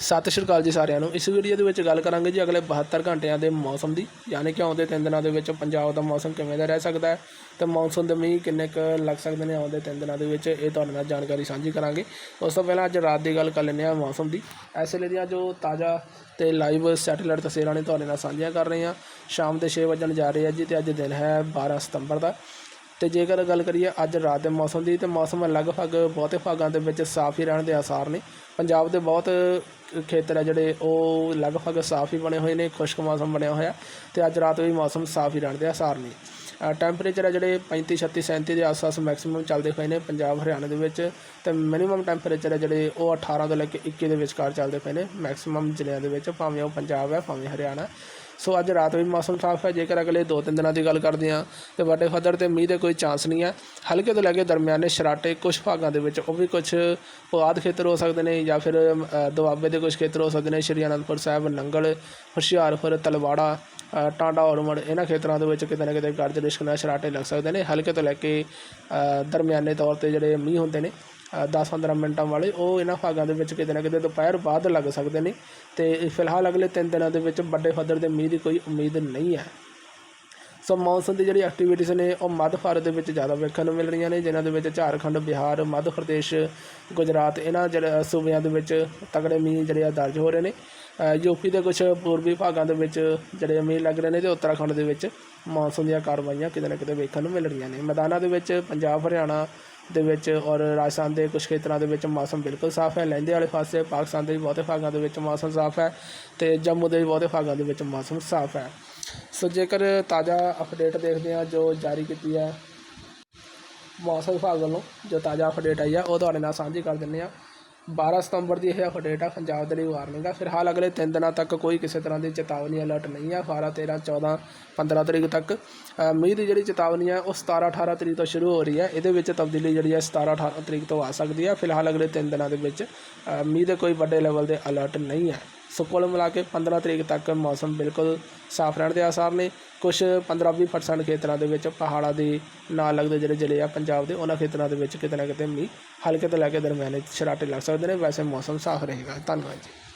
ਸਤਿ ਸ਼੍ਰੀ ਅਕਾਲ ਜੀ ਸਾਰਿਆਂ ਨੂੰ। ਇਸ ਵੀਡੀਓ ਦੇ ਵਿੱਚ ਗੱਲ ਕਰਾਂਗੇ ਜੀ ਅਗਲੇ 72 ਘੰਟਿਆਂ ਦੇ ਮੌਸਮ ਦੀ, ਯਾਨੀ ਕਿ ਆਉਂਦੇ ਤਿੰਨ ਦਿਨਾਂ ਦੇ ਵਿੱਚ ਪੰਜਾਬ ਦਾ ਮੌਸਮ ਕਿਵੇਂ ਦਾ ਰਹਿ ਸਕਦਾ ਹੈ ਤੇ ਮੌਨਸੂਨ ਦੇ ਮੀਂਹ ਕਿੰਨੇ ਕੁ ਲੱਗ ਸਕਦੇ ਨੇ ਆਉਂਦੇ ਤਿੰਨ ਦਿਨਾਂ ਦੇ ਵਿੱਚ, ਇਹ ਤੁਹਾਡੇ ਨਾਲ ਜਾਣਕਾਰੀ ਸਾਂਝੀ ਕਰਾਂਗੇ। ਉਸ ਤੋਂ ਪਹਿਲਾਂ ਅੱਜ ਰਾਤ ਦੀ ਗੱਲ ਕਰ ਲੈਂਦੇ ਹਾਂ ਮੌਸਮ ਦੀ। ਇਸ ਵੇਲੇ ਦੀਆਂ ਜੋ ਤਾਜ਼ਾ ਤੇ ਲਾਈਵ ਸੈਟੇਲਾਈਟ ਤਸਵੀਰਾਂ ਨੇ ਤੁਹਾਡੇ ਨਾਲ ਸਾਂਝੀਆਂ ਕਰ ਰਹੇ ਹਾਂ ਸ਼ਾਮ ਦੇ 6 ਵਜਣ ਜਾ ਰਹੇ ਆ ਜੀ ਤੇ ਅੱਜ ਦਿਨ ਹੈ 12 ਸਤੰਬਰ ਦਾ। ਤੇ ਜੇਕਰ ਗੱਲ ਕਰੀਏ ਅੱਜ ਰਾਤ ਦੇ ਮੌਸਮ ਦੀ, ਤੇ ਮੌਸਮ ਲਗਭਗ ਬਹੁਤੇ ਭਾਗਾਂ ਦੇ ਵਿੱਚ ਸਾਫ਼ ਹੀ ਰਹਿਣ ਦੇ ਆਸਾਰ ਨੇ। ਪੰਜਾਬ ਦੇ ਬਹੁਤ ਖੇਤਰ ਆ ਜਿਹੜੇ ਉਹ ਲਗਭਗ ਸਾਫ਼ ਹੀ ਬਣੇ ਹੋਏ ਨੇ, ਖੁਸ਼ਕ ਮੌਸਮ ਬਣਿਆ ਹੋਇਆ, ਤੇ ਅੱਜ ਰਾਤ ਵੀ ਮੌਸਮ ਸਾਫ਼ ਹੀ ਰਹਿਣ ਦੇ ਆਸਾਰ ਨੇ। ਟੈਂਪਰੇਚਰ ਆ ਜਿਹੜੇ 35 36 37 ਦੇ ਆਸ-ਪਾਸ ਮੈਕਸਿਮਮ ਚੱਲਦੇ ਹੋਏ ਨੇ ਪੰਜਾਬ, ਹਰਿਆਣਾ ਦੇ ਵਿੱਚ, ਤੇ ਮਿਨੀਮਮ ਟੈਂਪਰੇਚਰ ਆ ਜਿਹੜੇ ਉਹ 18 ਤੋਂ ਲੈ ਕੇ 21 ਦੇ ਵਿਚਕਾਰ ਚੱਲਦੇ ਪਏ ਨੇ। ਮੈਕਸਿਮਮ ਜ਼ਿਲ੍ਹਿਆਂ ਦੇ ਵਿੱਚ ਭਾਵੇਂ ਉਹ ਪੰਜਾਬ ਹੈ ਭਾਵੇਂ ਹਰਿਆਣਾ। ਸੋ ਅੱਜ ਰਾਤ ਵੀ ਮੌਸਮ ਸਾਫ਼ ਹੈ, ਜੇਕਰ ਅਗਲੇ 2-3 ਦਿਨਾਂ ਦੀ ਗੱਲ ਕਰਦੇ ਹਾਂ, ਤੇ ਵੱਡੇ ਪੱਧਰ ਤੇ ਮੀਂਹ ਦੇ ਕੋਈ ਚਾਂਸ ਨਹੀਂ ਹੈ। ਹਲਕੇ ਤੋਂ ਲੈ ਕੇ ਦਰਮਿਆਨੇ ਸ਼ਰਾਟੇ ਕੁਝ ਭਾਗਾਂ ਦੇ ਵਿੱਚ ਉਹ ਵੀ ਕੁਝ ਪੁਆਧ ਖੇਤਰ ਹੋ ਸਕਦੇ ਨੇ ਜਾਂ ਫਿਰ ਦੁਆਬੇ ਦੇ ਕੁਝ ਖੇਤਰ ਹੋ ਸਕਦੇ ਨੇ, ਸ਼੍ਰੀ ਅਨੰਦਪੁਰ ਸਾਹਿਬ, ਨੰਗਲ, ਹੁਸ਼ਿਆਰਪੁਰ, ਤਲਵਾੜਾ ਟਾਂਡਾ, ਔਰਮੜ, ਇਹਨਾਂ ਖੇਤਰਾਂ ਦੇ ਵਿੱਚ ਕਿਤੇ ਨਾ ਕਿਤੇ ਗਰਜ ਰਿਸ਼ਕ ਨਾਲ ਸ਼ਰਾਟੇ ਲੱਗ ਸਕਦੇ ਨੇ। ਹਲਕੇ ਤੋਂ ਲੈ ਕੇ ਦਰਮਿਆਨੇ ਤੌਰ ਤੇ ਜਿਹੜੇ ਮੀਂਹ ਹੁੰਦੇ ਨੇ 10-15 ਮਿੰਟਾਂ ਵਾਲੇ ਉਹ ਇਹਨਾਂ ਭਾਗਾਂ ਦੇ ਵਿੱਚ ਕਿਤੇ ਨਾ ਕਿਤੇ ਦੁਪਹਿਰ ਬਾਅਦ ਲੱਗ ਸਕਦੇ ਨੇ। ਤੇ ਫਿਲਹਾਲ ਅਗਲੇ 3 ਦਿਨਾਂ ਦੇ ਵਿੱਚ ਵੱਡੇ ਪੱਧਰ ਦੇ ਮੀਂਹ ਦੀ ਕੋਈ ਉਮੀਦ ਨਹੀਂ ਹੈ। ਸੋ ਮੌਨਸੂਨ ਦੀ ਜਿਹੜੀ ਐਕਟੀਵਿਟੀਜ਼ ਨੇ ਉਹ ਮੱਧ ਭਾਰਤ ਦੇ ਵਿੱਚ ਜ਼ਿਆਦਾ ਵੇਖਣ ਨੂੰ ਮਿਲ ਰਹੀਆਂ ਨੇ ਜਿਨ੍ਹਾਂ ਦੇ ਵਿੱਚ ਝਾਰਖੰਡ ਬਿਹਾਰ ਮੱਧ ਪ੍ਰਦੇਸ਼ ਗੁਜਰਾਤ ਇਹਨਾਂ ਜਿਹੜੇ ਸੂਬਿਆਂ ਦੇ ਵਿੱਚ ਤਗੜੇ ਮੀਂਹ ਜਿਹੜੇ ਆ ਦਰਜ ਹੋ ਰਹੇ ਨੇ। ਅ, ਯੂਪੀ ਦੇ ਕੁਝ ਪੂਰਬੀ ਭਾਗਾਂ ਦੇ ਵਿੱਚ ਜਿਹੜੇ ਮੀਂਹ ਲੱਗ ਰਹੇ ਨੇ ਤੇ ਉੱਤਰਾਖੰਡ ਦੇ ਵਿੱਚ ਮੌਨਸੂਨ ਦੀਆਂ ਕਾਰਵਾਈਆਂ ਕਿਤੇ ਨਾ ਕਿਤੇ ਵੇਖਣ ਨੂੰ ਮਿਲ ਰਹੀਆਂ ਨੇ। ਮੈਦਾਨਾਂ ਦੇ ਵਿੱਚ ਪੰਜਾਬ ਹਰਿਆਣਾ ਦੇ ਵਿੱਚ ਔਰ ਰਾਜਸਥਾਨ ਦੇ ਕੁਝ ਖੇਤਰਾਂ ਦੇ ਵਿੱਚ ਮੌਸਮ ਬਿਲਕੁਲ ਸਾਫ਼ ਹੈ। ਲਹਿੰਦੇ ਵਾਲੇ ਪਾਸੇ ਪਾਕਿਸਤਾਨ ਦੇ ਵੀ ਬਹੁਤੇ ਭਾਗਾਂ ਦੇ ਵਿੱਚ ਮੌਸਮ ਸਾਫ਼ ਹੈ ਤੇ ਜੰਮੂ ਦੇ ਵੀ ਬਹੁਤੇ ਭਾਗਾਂ ਦੇ ਵਿੱਚ ਮੌਸਮ ਸਾਫ਼ ਹੈ। ਸੋ ਜੇਕਰ ਤਾਜ਼ਾ ਅਪਡੇਟ ਦੇਖਦੇ ਹਾਂ ਜੋ ਜਾਰੀ ਕੀਤੀ ਹੈ ਮੌਸਮ ਵਿਭਾਗ ਵੱਲੋਂ, ਜੋ ਤਾਜ਼ਾ ਅਪਡੇਟ ਆਈ ਆ ਉਹ ਤੁਹਾਡੇ ਨਾਲ ਸਾਂਝੀ ਕਰ ਦਿੰਦੇ ਆ 12 ਸਤੰਬਰ ਦੀ ਇਹ ਅਪਡੇਟ ਆ ਪੰਜਾਬ ਦੇ ਲਈ ਵਾਰਨਿੰਗ ਆ। ਫਿਲਹਾਲ ਅਗਲੇ 3 ਦਿਨਾਂ ਤੱਕ ਕੋਈ ਕਿਸੇ ਤਰ੍ਹਾਂ ਦੀ ਚੇਤਾਵਨੀ ਅਲਰਟ ਨਹੀਂ ਆ। 12 13 14 15 ਤਰੀਕ ਤੱਕ। ਮੀਂਹ ਦੀ ਜਿਹੜੀ ਚੇਤਾਵਨੀ ਆ, ਉਹ 17 18 ਤਰੀਕ ਤੋਂ ਸ਼ੁਰੂ ਹੋ ਰਹੀ ਹੈ ਇਹਦੇ ਵਿੱਚ ਤਬਦੀਲੀ ਜਿਹੜੀ ਹੈ 17 18 ਤਰੀਕ ਤੋਂ ਆ ਸਕਦੀ ਹੈ ਫਿਲਹਾਲ ਅਗਲੇ 3 ਦਿਨਾਂ ਦੇ ਵਿੱਚ ਮੀਂਹ ਦੇ ਕੋਈ ਵੱਡੇ ਲੈਵਲ ਦੇ ਅਲਰਟ ਨਹੀਂ ਹੈ ਸੋ ਕੁੱਲ ਮਿਲਾ ਕੇ 15 ਤਰੀਕ ਤੱਕ ਮੌਸਮ ਬਿਲਕੁਲ ਸਾਫ਼ ਰਹਿਣ ਦੇ ਆਸਾਰ ਨੇ। ਕੁਝ 15-20% ਖੇਤਰਾਂ ਦੇ ਵਿੱਚ ਪਹਾੜਾਂ ਦੇ ਨਾਲ ਲੱਗਦੇ ਜਿਹੜੇ ਜ਼ਿਲ੍ਹੇ ਆ ਪੰਜਾਬ ਦੇ, ਉਹਨਾਂ ਖੇਤਰਾਂ ਦੇ ਵਿੱਚ ਕਿਤੇ ਨਾ ਕਿਤੇ ਮੀਂਹ ਹਲਕੇ ਤੋਂ ਲੈ ਕੇ ਦਰਮਿਆਨੇ ਛਰਾਟੇ ਲੱਗ ਸਕਦੇ ਨੇ। ਵੈਸੇ ਮੌਸਮ ਸਾਫ਼ ਰਹੇਗਾ। ਧੰਨਵਾਦ ਜੀ।